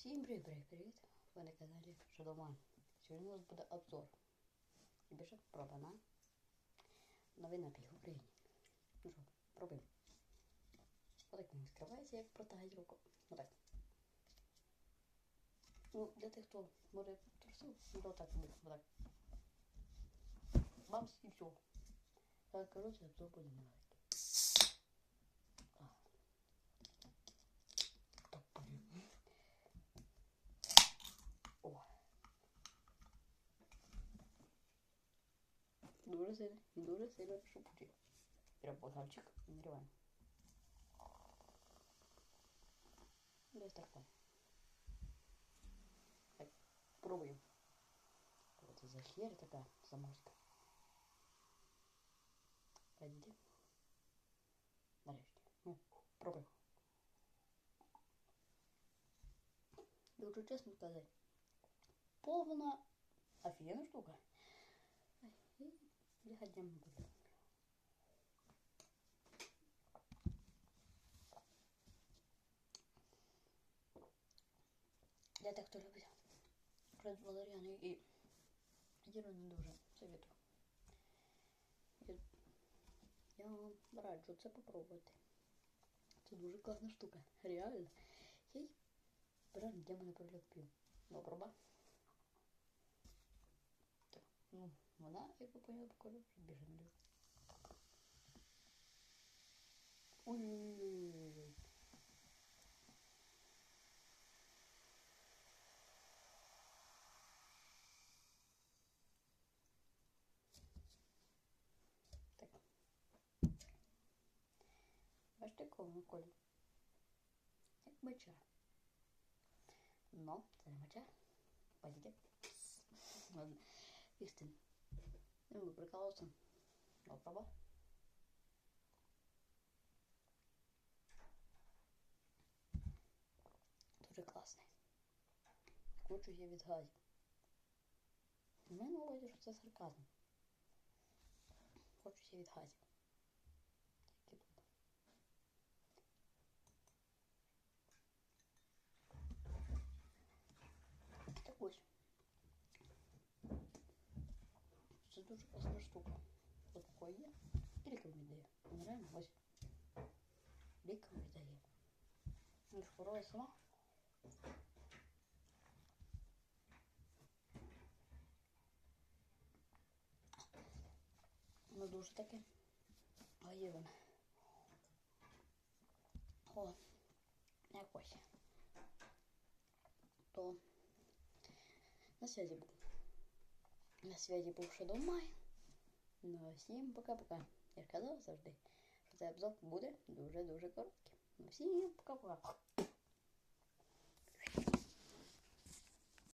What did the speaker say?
Всім привіт, привіт! Ви на каналі Шадоман. Сьогодні у нас буде обзор. І більше про банан. Новий напій в Україні. Ну що, пробуємо. Отак він відкривається, як протагать руку. Отак. Ну, для тих, хто може трусив, ну то так. Отак. Бамс і все. Так, коротше, обзор буде невеликий. Дуже сильно, і дуже сильно шупучий. Прям богавчик, нариваем. Десь так там. Так, пробуємо. Що це за хер така заморська? Пойди. Нарешті. Ну, пробуємо. Якщо чесно сказати, повна офігенна штука. Не буду. Для тих, хто любить Фред Валеріани і Діру не дуже советую. Я, раджу це попробувати. Це дуже класна штука. Реально. Її прям для мене прилюб п'ю. Ну. Так, ну, вона, як ви поняли, по кольору більше не любить. Ой-ой-ой. Так. Бачите, якого колір? Як меча. Но це не меча. Пойдите. Ладно. Істин. Ну, mi bu böyle kalsın. Дуже класний. Хочу я від У мене увазі, що це сарказм. Хочу я від дуже класна штука. Ось такое є. І лікам віддає. Ну, реально, ось. Лікам віддає. Ну, шкурова сама. Ну, дуже таке. А є вона. О, якось. То на связи був. На связи був Shadow Май. Ну, всім пока-пока. Я ж казав завжди, що обзор буде дуже-дуже короткий. Ну, всім пока-пока.